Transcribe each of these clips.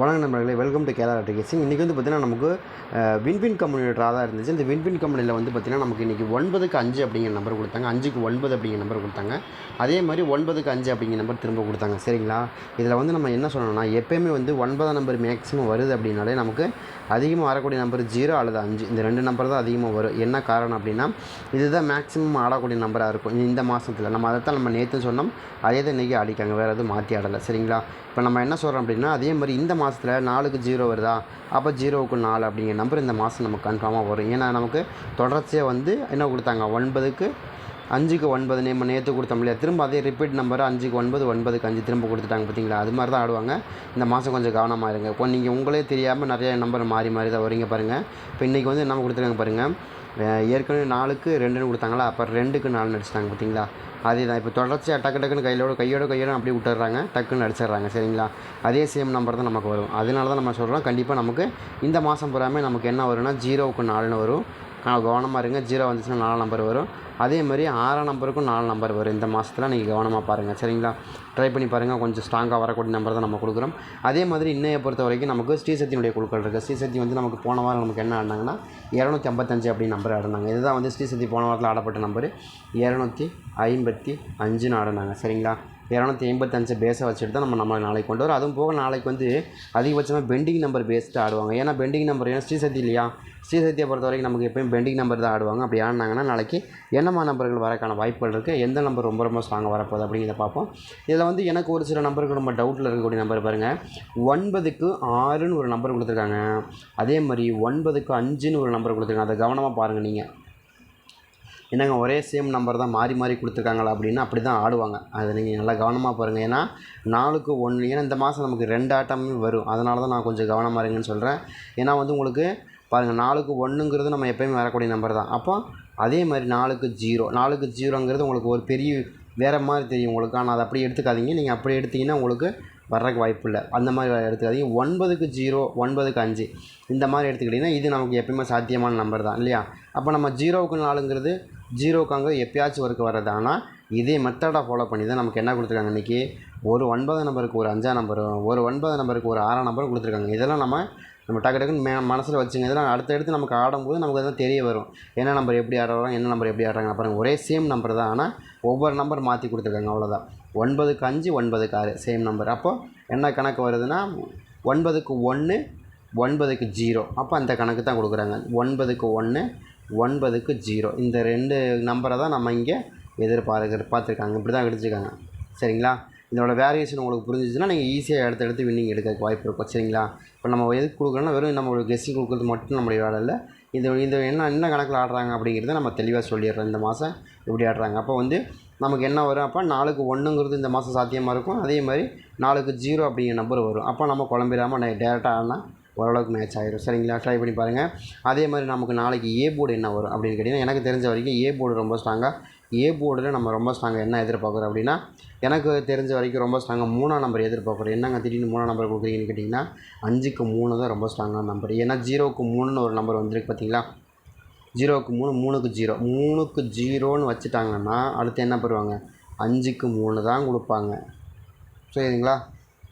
வணக்கம் நண்பர்களே welcome to Kerala டிகேசிங் இன்றைக்கி வந்து பார்த்திங்கன்னா நமக்கு வின்வின் கம்பெனியோட தான் இருந்துச்சு. இந்த வின்வின் கம்பெனியில் வந்து பார்த்திங்கன்னா நமக்கு இன்றைக்கி ஒன்பதுக்கு அஞ்சு அப்படிங்கிற நம்பர் கொடுத்தாங்க. அஞ்சுக்கு ஒன்பது அப்படிங்கிற நம்பர் கொடுத்தாங்க. அதே மாதிரி ஒன்பதுக்கு அஞ்சு அப்படிங்கிற நம்பர் திரும்ப கொடுத்தாங்க. சரிங்களா? இதில் வந்து நம்ம என்ன சொல்லணும்னா எப்போயுமே வந்து ஒன்பதாம் நம்பர் மேக்ஸிமம் வருது அப்படின்னாலே நமக்கு அதிகமாக வரக்கூடிய நம்பர் ஜீரோ அல்லது அஞ்சு. இந்த ரெண்டு நம்பர் தான் அதிகமாக வரும். என்ன காரணம் அப்படின்னா இதுதான் மேக்ஸிமம் ஆடக்கூடிய நம்பராக இருக்கும். இந்த மாதத்தில் நம்ம அதை தான் நம்ம நேற்று சொன்னோம். அதே தான் இன்றைக்கி ஆடிக்காங்க வேறு எதுவும் மாற்றி ஆடலை. சரிங்களா? இப்போ நம்ம என்ன சொல்கிறோம் அப்படின்னா அதே மாதிரி இந்த மாதத்தில் நாலுக்கு ஜீரோ வருதா? அப்போ ஜீரோவுக்கு நாலு அப்படிங்கிற நம்பர் இந்த மாதம் நமக்கு கன்ஃபார்மாக வரும். ஏன்னா நமக்கு தொடர்ச்சியாக வந்து என்ன கொடுத்தாங்க? ஒன்பதுக்கு அஞ்சுக்கு ஒன்பது. நம்ம நேற்று கொடுத்தோம் இல்லையா? திரும்ப அதே ரிப்பீட் நம்பர் அஞ்சுக்கு ஒன்பது ஒன்பதுக்கு அஞ்சு திரும்ப கொடுத்துட்டாங்க பார்த்தீங்களா? அது மாதிரி தான் ஆடுவாங்க. இந்த மாதம் கொஞ்சம் கவனமாக இருங்க. இப்போ நீங்கள் உங்களே தெரியாமல் நிறைய நம்பர் மாறி மாறி தான் வரீங்க பாருங்கள் இப்போ இன்றைக்கி வந்து என்ன கொடுத்துருக்காங்க பாருங்கள் ஏற்கனவே நாலுக்கு ரெண்டுன்னு கொடுத்தாங்களா? அப்போ ரெண்டுக்கு நாலு அடிச்சிட்டாங்க பார்த்தீங்களா அதே தான் இப்போ தொடர்ச்சியாக டக்கு டக்குன்னு கையிலோட கையோட கையோட அப்படியே விட்டுறாங்க டக்குன்னு அடிச்சிடுறாங்க சரிங்களா? அதே சேம் நம்பர் தான் நமக்கு வரும். அதனால தான் நம்ம சொல்கிறோம் கண்டிப்பாக நமக்கு இந்த மாதம் பூராமே நமக்கு என்ன வரும்னா ஜீரோவுக்கு நாலுன்னு வரும். கவனமாக இருங்க ஜீரோ வந்துச்சுன்னா நாலு நம்பர் வரும். அதே மாதிரி ஆறாம் நம்பருக்கும் நாலு நம்பர் வரும். இந்த மாதத்தில் நீங்கள் கவனமாக பாருங்கள் சரிங்களா? ட்ரை பண்ணி பாருங்கள் கொஞ்சம் ஸ்ட்ராங்காக வரக்கூடிய நம்பர் தான் நம்ம கொடுக்குறோம். அதே மாதிரி இன்னையை பொறுத்த வரைக்கும் நமக்கு ஸ்ரீசக்தியினுடைய குழுக்கள் இருக்குது ஸ்ரீசக்தி வந்து நமக்கு போன வாரம் நமக்கு என்ன ஆடினாங்கன்னா இரநூத்தி ஐம்பத்தஞ்சு அப்படி நம்பர் ஆடினாங்க. இதுதான் வந்து ஸ்ரீசக்தி போன வாரத்தில் ஆடப்பட்ட நம்பர் இரநூத்தி ஐம்பத்தி அஞ்சுன்னு ஆடினாங்க. சரிங்களா? இரநூத்தி ஐம்பத்தஞ்சு பேஸை வச்சுட்டு தான் நம்ம நம்ம நாளைக்கு கொண்டு வரும். அதுவும் போக நாளைக்கு வந்து அதிகபட்சமாக பெண்டிங் நம்பர் பேஸ்ட்டு ஆடுவாங்க. ஏன்னா பெண்டிங் நம்பர் ஏன்னா ஸ்ரீசக்தி இல்லையா? ஸ்ரீசக்தியை பொறுத்த வரைக்கும் நமக்கு எப்பயும் பெண்டிங் நம்பர் தான் ஆடுவாங்க. அப்படி ஆடினாங்கன்னா நாளைக்கு என்னமா நம்பர்கள் வரக்கான வாய்ப்புகள் இருக்குது எந்த நம்பர் ரொம்ப ரொம்ப ஸ்ட்ராங்காக வரப்போகுது அப்படிங்கிறத பார்ப்போம். இதில் வந்து எனக்கு ஒரு சில நம்பருக்கு ரொம்ப டவுட்டில் இருக்கக்கூடிய நம்பர் பாருங்கள் ஒன்பதுக்கு ஆறுன்னு ஒரு நம்பர் கொடுத்துருக்காங்க. அதே மாதிரி ஒன்பதுக்கு அஞ்சுன்னு ஒரு நம்பர் கொடுத்துருக்காங்க. அதை கவனமாக பாருங்கள் நீங்கள் என்னங்க ஒரே சேம் நம்பர் தான் மாறி மாறி கொடுத்துருக்காங்களா அப்படின்னா அப்படி தான் ஆடுவாங்க. அதை நீங்கள் நல்லா கவனமாக பாருங்கள் ஏன்னா நாலுக்கு ஒன்று ஏன்னா இந்த மாதம் நமக்கு ரெண்டு ஆட்டமே வரும். அதனால தான் நான் கொஞ்சம் கவனமாக இருங்கன்னு சொல்கிறேன் ஏன்னா வந்து உங்களுக்கு பாருங்கள் நாலுக்கு ஒன்றுங்கிறது நம்ம எப்போயுமே வரக்கூடிய நம்பர் தான். அப்போ அதே மாதிரி நாலுக்கு ஜீரோ. நாலுக்கு ஜீரோங்கிறது உங்களுக்கு ஒரு பெரிய வேறு மாதிரி தெரியும் உங்களுக்கு. ஆனால் அதை அப்படி எடுத்துக்காதீங்க. நீங்கள் அப்படி எடுத்தீங்கன்னா உங்களுக்கு வர்றதுக்கு வாய்ப்பு இல்லை. அந்த மாதிரி எடுத்துக்காதீங்க. ஒன்பதுக்கு ஜீரோ ஒன்பதுக்கு அஞ்சு. இந்த மாதிரி எடுத்துக்கிட்டிங்கன்னா இது நமக்கு எப்பயுமே சாத்தியமான நம்பர் தான். இல்லையா? அப்போ நம்ம ஜீரோவுக்கு நாலுங்கிறது ஜீரோக்காங்க எப்பயாச்சும் ஒருக்கு வர்றது. ஆனால் இதே மெத்தடாக ஃபாலோ பண்ணி தான் நமக்கு என்ன கொடுத்துருக்காங்க இன்றைக்கி ஒரு ஒன்பது நம்பருக்கு ஒரு அஞ்சாம் நம்பரும் ஒரு ஒன்பது நம்பருக்கு ஒரு ஆறாம் நம்பரும் கொடுத்துருக்காங்க. இதெல்லாம் நம்ம நம்ம டக்கு டக்குன்னு மே மனசில் வச்சுங்க இதெல்லாம் அடுத்தடுத்து நமக்கு ஆடும்போது நமக்கு அதெல்லாம் தெரிய வரும். என்ன நம்பர் எப்படி ஆடுறோம் என்ன நம்பர் எப்படி ஆடுறாங்க. பாருங்கள் ஒரே சேம் நம்பர் தான். ஆனால் ஒவ்வொரு நம்பர் மாற்றி கொடுத்துருக்காங்க. அவ்வளோதான் ஒன்பதுக்கு அஞ்சு ஒன்பதுக்கு ஆறு சேம் நம்பர் அப்போது என்ன கணக்கு வருதுன்னா ஒன்பதுக்கு ஒன்று ஒன்பதுக்கு ஜீரோ அப்போ அந்த கணக்கு தான் கொடுக்குறாங்க. ஒன்பதுக்கு ஒன்று ஒன்பதுக்கு ஜீரோ இந்த ரெண்டு நம்பரை தான் நம்ம இங்கே எதிர்பார்க்க பார்த்துருக்காங்க. இப்படி தான் கிடச்சிருக்காங்க சரிங்களா? இதோட வேரியேஷன் உங்களுக்கு புரிஞ்சிச்சுன்னா நீங்கள் ஈஸியாக எடுத்து எடுத்து வின்னிங் எடுக்க வாய்ப்பு இருக்கும் சரிங்களா? இப்போ நம்ம எதுக்கு கொடுக்குறோன்னா வெறும் நம்ம கெஸ்ஸிங் கொடுக்குறது மட்டும் நம்மளுடைய வேலை இல்லை. இந்த இந்த என்ன என்ன கணக்கில் ஆடுறாங்க அப்படிங்கிறத நம்ம தெளிவாக சொல்லிடுறோம். இந்த மாதம் எப்படி ஆடுறாங்க. அப்போ வந்து நமக்கு என்ன வரும்? அப்போ நாலுக்கு ஒன்றுங்கிறது இந்த மாதம் சாத்தியமாக இருக்கும். அதே மாதிரி நாலுக்கு ஜீரோ அப்படிங்கிற நம்பர் வரும். அப்போ நம்ம குழம்பிடாமல் டேரெக்டாக ஆனால் ஓரளவுக்கு மேட்ச் ஆகிடும் சரிங்களா? ட்ரை பண்ணி பாருங்கள் அதே மாதிரி நமக்கு நாளைக்கு ஏ போர்டு என்ன வரும் அப்படின்னு கேட்டிங்கன்னா எனக்கு தெரிஞ்ச வரைக்கும் ஏ போர்டு ரொம்ப ஸ்ட்ராங்காக ஏ போர்டில் நம்ம ரொம்ப ஸ்ட்ராங்காக என்ன எதிர்பார்க்குறோம் அப்படின்னா எனக்கு தெரிஞ்ச வரைக்கும் ரொம்ப ஸ்ட்ராங்காக மூணாம் நம்பர் எதிர்பார்க்குறோம். என்னங்க திடீர்னு மூணாம் நம்பர் கொடுக்குறீங்கன்னு கேட்டிங்கன்னா அஞ்சுக்கு மூணு தான் ரொம்ப ஸ்ட்ராங்கான நம்பர் ஏன்னா ஜீரோவுக்கு மூணுன்னு ஒரு நம்பர் வந்துருக்கு பார்த்தீங்களா ஜீரோவுக்கு மூணு மூணுக்கு ஜீரோ மூணுக்கு ஜீரோன்னு வச்சுட்டாங்கன்னா அடுத்து என்ன பண்ணுவாங்க? அஞ்சுக்கு மூணு தான் கொடுப்பாங்க. சரிங்களா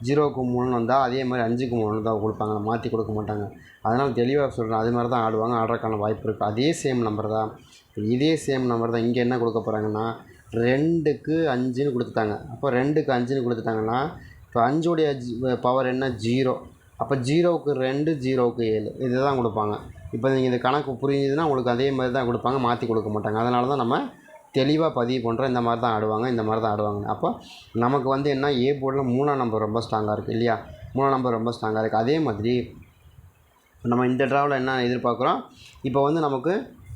ஜீரோவுக்கு மூணுன்னு வந்தால் அதே மாதிரி அஞ்சுக்கு மூணு தான் கொடுப்பாங்க. மாற்றி கொடுக்க மாட்டாங்க. அதனால் தெளிவாக சொல்கிறேன் அது மாதிரி தான் ஆடுவாங்க. ஆடுறதுக்கான வாய்ப்பு இருக்குது அதே சேம் நம்பர் தான். இதே சேம் நம்பர் தான். இங்கே என்ன கொடுக்க போகிறாங்கன்னா ரெண்டுக்கு அஞ்சுன்னு கொடுத்துட்டாங்க. அப்போ ரெண்டுக்கு அஞ்சுன்னு கொடுத்துட்டாங்கன்னா இப்போ அஞ்சுடைய பவர் என்ன? ஜீரோ அப்போ ஜீரோவுக்கு ரெண்டு ஜீரோவுக்கு ஏழு. இதுதான் கொடுப்பாங்க. இப்போ நீங்கள் இந்த கணக்கு புரிஞ்சுதுன்னா உங்களுக்கு அதே மாதிரி தான் கொடுப்பாங்க. மாற்றி கொடுக்க மாட்டாங்க. அதனால தான் நம்ம தெளிவாக பதிவு பண்ணுறோம் இந்த மாதிரி தான் ஆடுவாங்க இந்த மாதிரி தான் ஆடுவாங்க. அப்போ நமக்கு வந்து என்ன? ஏ போர்டில் மூணாம் நம்பர் ரொம்ப ஸ்ட்ராங்காக இருக்குது இல்லையா? மூணாம் நம்பர் ரொம்ப ஸ்ட்ராங்காக இருக்குது அதே மாதிரி நம்ம இந்த ட்ராவில் என்ன எதிர்பார்க்குறோம்? இப்போ வந்து நமக்கு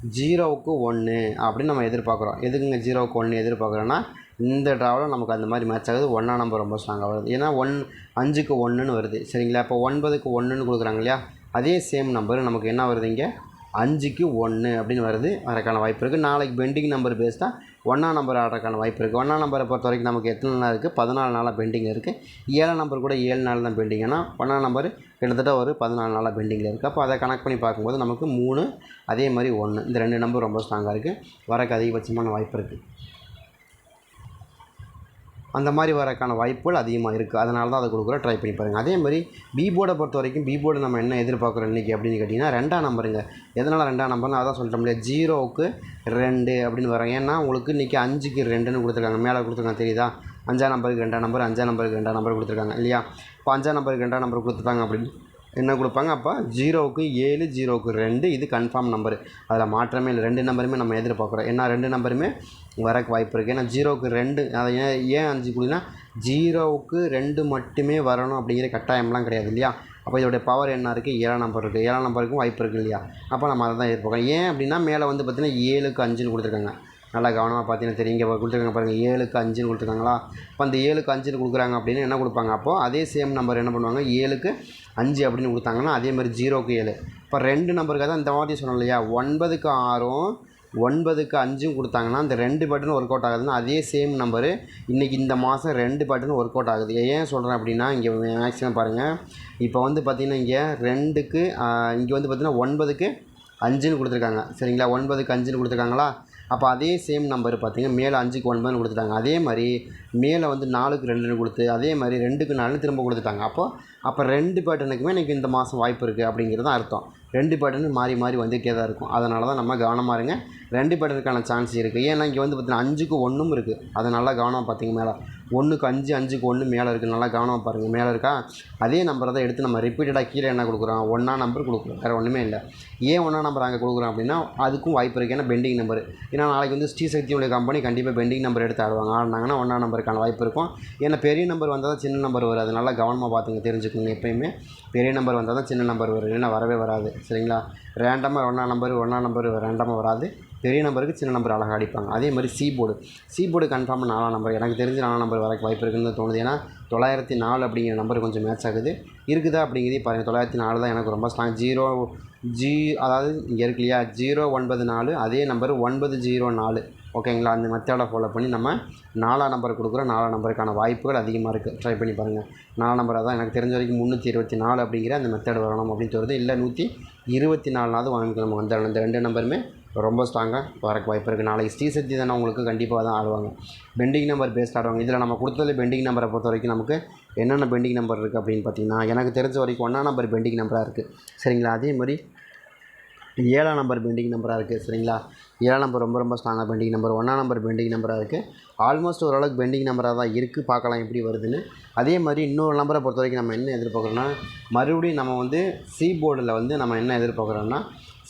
ஜீரோவுக்கு ஒன்று அப்படின்னு நம்ம எதிர்பார்க்குறோம். எதுக்குங்க ஜீரோவுக்கு ஒன்று எதிர்பார்க்குறோன்னா இந்த ட்ராவில் நமக்கு அந்த மாதிரி மேட்ச் ஆகுது. ஒன்றா நம்பர் ரொம்ப ஸ்ட்ராங்காக வருது. ஏன்னா ஒன் அஞ்சுக்கு ஒன்றுன்னு வருது. சரிங்களா? இப்போ ஒன்பதுக்கு ஒன்றுன்னு கொடுக்குறாங்க இல்லையா? அதே சேம் நம்பர் நமக்கு என்ன வருது இங்கே? அஞ்சுக்கு ஒன்று அப்படின்னு வருது. வரக்கான வாய்ப்பு இருக்குது நாளைக்கு பெண்டிங் நம்பர் பேஸ்டாக ஒன்றாம் நம்பர் ஆடுறதுக்கான வாய்ப்பு இருக்குது ஒன்றாம் நம்பரை பொறுத்த வரைக்கும் நமக்கு எத்தனை நாள் இருக்குது பதினாலு நாளாக பெண்டிங் இருக்குது ஏழாம் நம்பர் கூட ஏழு நாள் தான் பெண்டிங் ஏன்னா ஒன்றாம் நம்பர் கிட்டத்தட்ட ஒரு பதினாலு நாளாக பெண்டிங்கில் இருக்குது அப்போ அதை கனெக்ட் பண்ணி பார்க்கும்போது நமக்கு மூணு அதே மாதிரி ஒன்று இந்த ரெண்டு நம்பர் ரொம்ப ஸ்ட்ராங்காக இருக்குது வரக்கு அதிகபட்சமான வாய்ப்பு இருக்குது அந்த மாதிரி வரக்கான வாய்ப்புகள் அதிகமாக இருக்குது. அதனால தான் அதை கொடுக்குற ட்ரை பண்ணி பாருங்கள் அதே மாதிரி பி போர்டை பொறுத்த வரைக்கும் பி போர்டு நம்ம என்ன எதிர்பார்க்குறோம் இன்றைக்கி அப்படின்னு கேட்டிங்கன்னா ரெண்டாம் நம்பருங்க எதனால் ரெண்டாம் நம்பர்னு அதான் சொல்லிட்டோம் இல்லையா? ஜீரோவுக்கு ரெண்டு அப்படின்னு வரேன் ஏன்னா உங்களுக்கு இன்றைக்கி அஞ்சுக்கு ரெண்டுன்னு கொடுத்துருக்காங்க. மேலே கொடுத்துருக்காங்க தெரியுதா? அஞ்சாம் நம்பருக்கு ரெண்டாம் நம்பர் அஞ்சாம் நம்பருக்கு ரெண்டாம் நம்பர் கொடுத்துருக்காங்க இல்லையா? இப்போ அஞ்சாம் நம்பருக்கு ரெண்டாம் நம்பர் கொடுத்துட்டாங்க அப்படின்னு என்ன கொடுப்பாங்க? அப்போ ஜீரோவுக்கு ஏழு ஜீரோவுக்கு ரெண்டு இது கன்ஃபார்ம் நம்பரு அதில் மாற்றமே இல்லை. ரெண்டு நம்பருமே நம்ம எதிர்பார்க்குறோம். ஏன்னா ரெண்டு நம்பருமே வரக்கு வாய்ப்பு இருக்குது ஏன்னா ஜீரோவுக்கு ரெண்டு அதை ஏன் ஏன் அஞ்சு கொடுங்கன்னா ஜீரோவுக்கு ரெண்டு மட்டுமே வரணும் அப்படிங்கிற கட்டாயம்லாம் கிடையாது இல்லையா? அப்போ இதோடைய பவர் என்ன இருக்குது ஏழாம் நம்பர் இருக்குது ஏழாம் நம்பருக்கும் வாய்ப்பு இருக்குது இல்லையா? அப்போ நம்ம அதை தான் எதிர்பார்க்குறோம். ஏன் அப்படின்னா மேலே வந்து பார்த்திங்கன்னா ஏழுக்கு அஞ்சுன்னு கொடுத்துருக்காங்க. நல்லா கவனமாக பார்த்தீங்கன்னா தெரியும். இங்கே கொடுத்துருக்காங்க பாருங்கள் ஏழுக்கு அஞ்சுன்னு கொடுத்துருக்காங்களா? அப்போ அந்த ஏழுக்கு அஞ்சுன்னு கொடுக்குறாங்க அப்படின்னு என்ன கொடுப்பாங்க? அப்போது அதே சேம் நம்பர் என்ன பண்ணுவாங்க? ஏழுக்கு அஞ்சு அப்படின்னு கொடுத்தாங்கன்னா அதே மாதிரி ஜீரோக்கு ஏழு. இப்போ ரெண்டு நம்பருக்காக தான் இந்த மாதிரி சொன்னோம் இல்லையா? ஒன்பதுக்கு ஆறும் ஒன்பதுக்கு அஞ்சும் கொடுத்தாங்கன்னா அந்த ரெண்டு பட்டன் ஒர்க் அவுட் ஆகுதுன்னா அதே சேம் நம்பரு இன்றைக்கி இந்த மாதம் ரெண்டு பட்டன் ஒர்க் அவுட் ஆகுது. ஏன் சொல்கிறேன் அப்படின்னா இங்கே மேக்ஸிமம் பாருங்கள் இப்போ வந்து பார்த்திங்கன்னா இங்கே ரெண்டுக்கு இங்கே வந்து பார்த்திங்கன்னா ஒன்பதுக்கு அஞ்சுன்னு கொடுத்துருக்காங்க. சரிங்களா? ஒன்பதுக்கு அஞ்சுன்னு கொடுத்துருக்காங்களா? அப்போ அதே சேம் நம்பர் பார்த்தீங்கன்னா மேலே அஞ்சுக்கு ஒன்பதுன்னு கொடுத்துட்டாங்க. அதே மாதிரி மேலே வந்து நாலுக்கு ரெண்டுன்னு கொடுத்து அதே மாதிரி ரெண்டுக்கு நாலுன்னு திரும்ப கொடுத்துட்டாங்க. அப்போ அப்போ ரெண்டு பேட்டனுக்குமே எனக்கு இந்த மாதம் வாய்ப்பு இருக்குது அப்படிங்கிறது தான் அர்த்தம். ரெண்டு பேட்டர்னு மாறி மாறி வந்துகிட்டே தான் இருக்கும். அதனால தான் நம்ம கவனமாக இருங்க. ரெண்டு பேட்டனுக்கான சான்ஸ் இருக்குது ஏன்னா இங்கே வந்து பார்த்தீங்கன்னா அஞ்சுக்கு ஒன்றும் இருக்குது அதை நல்லா கவனம் பார்த்தீங்க மேலே. ஒன்றுக்கு அஞ்சு அஞ்சுக்கு ஒன்று மேலே இருக்குது நல்லா கவனமாக பாருங்கள் மேலே இருக்கா? அதே நம்பரை தான் எடுத்து நம்ம ரிப்பீட்டடாக கீழே என்ன கொடுக்குறோம்? ஒன்றா நம்பர் கொடுக்குறோம். வேறு ஒன்றுமே இல்லை. ஏன் ஒன்றா நம்பர் அங்கே கொடுக்குறோம் அப்படின்னா அதுக்கும் வாய்ப்பு இருக்குது ஏன்னா பெண்டிங் நம்பர் ஏன்னா நாளைக்கு வந்து ஸ்ரீசக்தியுடைய கம்பெனி கண்டிப்பாக பெண்டிங் நம்பர் எடுத்து ஆடுவாங்க ஆடினாங்கன்னா ஒன்றா நம்பருக்கான வாய்ப்பு இருக்கும். ஏன்னா பெரிய நம்பர் வந்தால் தான் சின்ன நம்பர் வரும். அது நல்லா கவனமாக பார்த்துங்க தெரிஞ்சுக்கோங்க எப்பயுமே. பெரிய நம்பர் வந்தால் தான் சின்ன நம்பர் வரும். இல்லைன்னா வரவே வராது. சரிங்களா? ரேண்டமாக ஒன்றா நம்பர் ஒன்றா நம்பர் ரேண்டமாக வராது. பெரிய நம்பருக்கு சின்ன நம்பர் அழகாக அடிப்பாங்க. அதே மாதிரி சி போர்டு சி போர்டு கன்ஃபார்மாக நாலாம் நம்பர். எனக்கு தெரிஞ்சு நாலாம் நம்பர் வரக்கு வாய்ப்பு இருக்குன்னு தோணுது. ஏன்னா தொள்ளாயிரத்தி நாலு அப்படிங்கிற நம்பர் கொஞ்சம் மேட்ச் ஆகுது. இருக்குதா அப்படிங்கிறதே பாருங்கள் தொள்ளாயிரத்தி நாலு தான் எனக்கு ரொம்ப ஸ்ட்ராங் ஜீரோ ஜி அதாவது இங்கே இருக்கு இல்லையா? ஜீரோ ஒன்பது நாலு. அதே நம்பர் ஒன்பது ஜீரோ நாலு. ஓகேங்களா? அந்த மெத்தடை ஃபாலோ பண்ணி நம்ம நாலாம் நம்பர் கொடுக்குற நாலாம் நம்பருக்கான வாய்ப்புகள் அதிகமாக இருக்குது ட்ரை பண்ணி பாருங்கள் நாலாம் நம்பர் தான் எனக்கு தெரிஞ்ச வரைக்கும் முந்நூற்றி இருபத்தி நாலு அப்படிங்கிற அந்த மெத்தட் வரணும் அப்படின்னு சொல்கிறது இல்லை நூற்றி இருபத்தி நாலுனாவது வாங்கிக்கலாம் வந்துடணும் இந்த ரெண்டு நம்பருமே ரொம்ப ஸ்ட்ராங்காக வரக்கு வாய்ப்பு இருக்குது நாளைக்கு ஸ்ரீசக்தி தானே உங்களுக்கு கண்டிப்பாக தான் ஆடுவாங்க. பெண்டிங் நம்பர் பேஸ்ட் ஆடுவாங்க. இதில் நம்ம கொடுத்தது பெண்டிங் நம்பரை பொறுத்த வரைக்கும் நமக்கு என்னென்ன பெண்டிங் நம்பர் இருக்குது அப்படின்னு பார்த்தீங்கன்னா எனக்கு தெரிஞ்ச வரைக்கும் ஒன்றா நம்பர் பெண்டிங் நம்பராக இருக்குது சரிங்களா? அதே மாதிரி ஏழாம் நம்பர் பெண்டிங் நம்பராக இருக்குது சரிங்களா? ஏழாம் நம்பர் ரொம்ப ரொம்ப ஸ்ட்ராங்காக பெண்டிங் நம்பர் ஒன்றாம் நம்பர் பெண்டிங் நம்பராக இருக்குது ஆல்மோஸ்ட் ஓரளவுக்கு பெண்டிங் நம்பராக தான் இருக்குது பார்க்கலாம் எப்படி வருதுன்னு. அதே மாதிரி இன்னொரு நம்பரை பொறுத்த வரைக்கும் நம்ம என்ன எதிர்பார்க்குறோன்னா மறுபடியும் நம்ம வந்து சி போர்டில் வந்து நம்ம என்ன எதிர்பார்க்குறோன்னா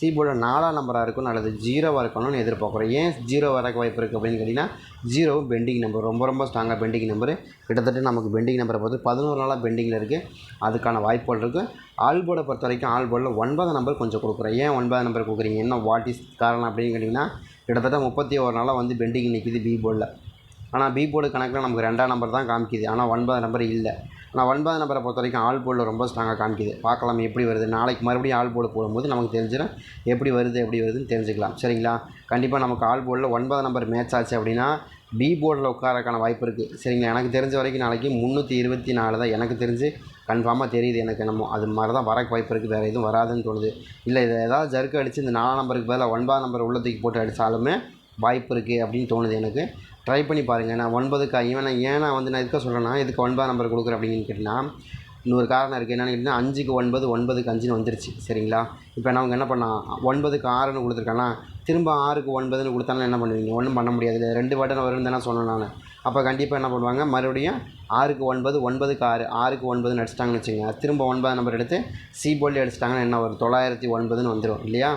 சி நாலாம் நம்பராக இருக்கணும் அல்லது ஜீரோவாக இருக்கணும்னு எதிர்பார்க்குறோம். ஏன் ஜீரோ வரக்கு வாய்ப்பு இருக்குது அப்படின்னு கேட்டிங்கன்னா ஜீரோவும் பெண்டிங் நம்பர் ரொம்ப ரொம்ப ஸ்ட்ராங்காக பெண்டிங் நம்பரு கிட்டத்தட்ட நமக்கு பெண்டிங் நம்பரை பொறுத்து பதினோரு நாளாக பெண்டிங்கில் இருக்குது அதுக்கான வாய்ப்புகள் இருக்குது ஆல் போர்டை பொறுத்த வரைக்கும் ஆல் போர்டில் ஒன்பது நம்பர் கொஞ்சம் கொடுக்குறேன் ஏன் ஒன்பது நம்பர் கொடுக்குறீங்க? என்ன வாட் இஸ் காரணம் அப்படின்னு கேட்டிங்கன்னா கிட்டத்தட்ட முப்பத்தி ஒரு நாளாக வந்து பெண்டிங் நிற்கிது பி போர்டில் ஆனால் பி போர்டு கணக்கில் நமக்கு ரெண்டாம் நம்பர் தான் காமிக்குது. ஆனால் ஒன்பது நம்பர் இல்லை. ஆனால் ஒன்பது நம்பரை பொறுத்த வரைக்கும் ஆல் போர்டில் ரொம்ப ஸ்ட்ராங்காக காமிக்குது. பார்க்கலாம் எப்படி வருது. நாளைக்கு மறுபடியும் ஆல் போல் போடும்போது நமக்கு தெரிஞ்சிடும் எப்படி வருது எப்படி வருதுன்னு தெரிஞ்சுக்கலாம். சரிங்களா? கண்டிப்பாக நமக்கு ஆல் போலில் ஒன்பது நம்பர் மேட்ச் ஆச்சு அப்படின்னா பி போர்டில் உட்காரக்கான வாய்ப்பு இருக்குது சரிங்களா? எனக்கு தெரிஞ்ச வரைக்கும் நாளைக்கு முந்நூற்றி இருபத்தி நாலு தான். எனக்கு தெரிஞ்சு கன்ஃபார்மாக தெரியுது எனக்கு என்னமோ. அது மாதிரி தான் வரக்கு வாய்ப்பு இருக்குது வேறு எதுவும் வராதுன்னு தோணுது. இல்லை இதை ஏதாவது ஜர்க்கு அடித்து இந்த நாலாம் நம்பருக்கு பதிலாக ஒன்பதாம் நம்பர் உள்ள தூக்கி போட்டு அடித்தாலுமே வாய்ப்பு இருக்குது அப்படின்னு தோணுது எனக்கு. ட்ரை பண்ணி பாருங்கள் நான் ஒன்பதுக்கு இவன் நான் ஏன் நான் வந்து நான் எதுக்காக சொல்கிறேன்னா எதுக்கு ஒன்பதாம் நம்பர் கொடுக்குறேன் அப்படின்னு கேட்டிங்கன்னா இன்னொரு காரணம் இருக்குது என்னென்னு கேட்டிங்கன்னா அஞ்சுக்கு ஒன்பது ஒன்பதுக்கு அஞ்சுன்னு வந்துருச்சு. சரிங்களா? இப்போ நான் அவங்க என்ன பண்ணால் ஒன்பதுக்கு ஆறுன்னு கொடுத்துருக்கானா திரும்ப ஆறுக்கு ஒன்பதுன்னு கொடுத்தாலும் என்ன பண்ணுவீங்க? ஒன்றும் பண்ண முடியாது. இல்லை ரெண்டு பட்டன் வரும்னு தானே சொன்னேன் நான். அப்போ கண்டிப்பாக என்ன பண்ணுவாங்க? மறுபடியும் ஆறுக்கு ஒன்பது ஒன்பதுக்கு ஆறு ஆறுக்கு ஒன்பதுன்னு அடிச்சிட்டாங்கன்னு வச்சுங்க திரும்ப ஒன்பது நம்பர் எடுத்து சி போல்டி அடிச்சிட்டாங்கன்னா என்ன வரும்? தொள்ளாயிரத்தி ஒன்பதுன்னு வந்துடும் இல்லையா?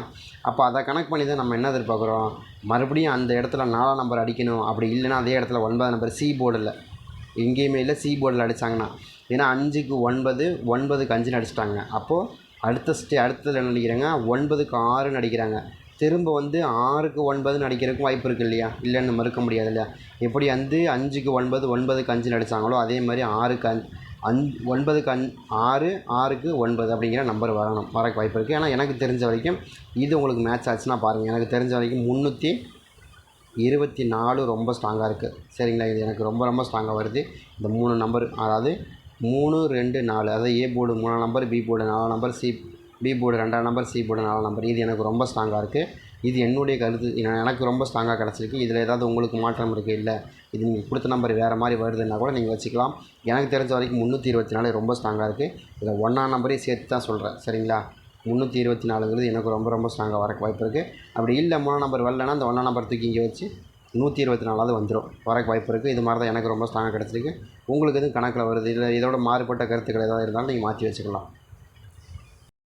அப்போ அதை கணக்கு பண்ணி தான் நம்ம என்ன எதிர்பார்க்குறோம்? மறுபடியும் அந்த இடத்துல நாலாம் நம்பர் அடிக்கணும். அப்படி இல்லைன்னா அதே இடத்துல ஒன்பது நம்பர் சி போர்டில் எங்கேயுமே இல்லை சி போர்டில் அடித்தாங்கன்னா ஏன்னா அஞ்சுக்கு ஒன்பது ஒன்பதுக்கு அஞ்சுன்னு அடிச்சிட்டாங்க. அப்போது அடுத்த ஸ்டே அடுத்தது என்ன நடிக்கிறாங்க? ஒன்பதுக்கு ஆறுன்னு அடிக்கிறாங்க திரும்ப வந்து ஆறுக்கு ஒன்பதுன்னு அடிக்கிறதுக்கும் வாய்ப்பு இருக்குது இல்லையா? இல்லைன்னு மறுக்க முடியாது இல்லையா? எப்படி வந்து அஞ்சுக்கு ஒன்பது ஒன்பதுக்கு அஞ்சுன்னு அடித்தாங்களோ அதே மாதிரி ஆறுக்கு அஞ்சு அஞ் ஒன்பதுக்கு அஞ் ஆறு ஆறுக்கு ஒன்பது அப்படிங்கிற நம்பர் வரணும். வரக்கு வாய்ப்பு இருக்குது ஏன்னா எனக்கு தெரிஞ்ச வரைக்கும் இது உங்களுக்கு மேட்ச் ஆச்சுன்னா பாருங்கள் எனக்கு தெரிஞ்ச வரைக்கும் முந்நூற்றி இருபத்தி நாலு ரொம்ப ஸ்ட்ராங்காக இருக்குது சரிங்களா? இது எனக்கு ரொம்ப ரொம்ப ஸ்ட்ராங்காக வருது. இந்த மூணு நம்பர் அதாவது மூணு ரெண்டு நாலு. அதாவது ஏ போர்டு மூணாம் நம்பர் பி போர்டு நாலாம் நம்பர் சி பி போர்டு ரெண்டாம் நம்பர் சி போர்டு நாலாம் நம்பர் இது எனக்கு ரொம்ப ஸ்ட்ராங்காக இருக்குது இது என்னுடைய கருத்து. எனக்கு ரொம்ப ஸ்ட்ராங்காக கிடச்சிருக்கு. இதில் ஏதாவது உங்களுக்கு மாற்றம் இருக்குது இல்லை. இது நீங்கள் கொடுத்த நம்பர் வேறு மாதிரி வருதுன்னா கூட நீங்கள் வச்சுக்கலாம். எனக்கு தெரிஞ்ச வரைக்கும் முந்நூற்றி இருபத்தி நாலு ரொம்ப ஸ்ட்ராங்காக இருக்குது இதில் ஒன்றாம் நம்பரையும் சேர்த்து தான் சொல்கிறேன் சரிங்களா? முந்நூற்றி இருபத்தி நாலுங்கிறது எனக்கு ரொம்ப ரொம்ப ஸ்ட்ராங்காக வரக்கு வாய்ப்பு இருக்குது அப்படி இல்லை மூணாம் நம்பர் வரலன்னா அந்த ஒன்றாம் நம்பர் தூக்கி இங்கே வச்சு நூற்றி இருபத்தி நாலாவது வந்துடும் வரக்கு வாய்ப்பு இருக்குது இது மாதிரி தான் எனக்கு ரொம்ப ஸ்ட்ராங்காக கிடச்சிருக்கு. உங்களுக்கு எதுவும் கணக்கில் வருது? இல்லை இதோட மாறுபட்ட கருத்துக்கள் ஏதாவது இருந்தாலும் நீங்கள் மாற்றி வச்சுக்கலாம்.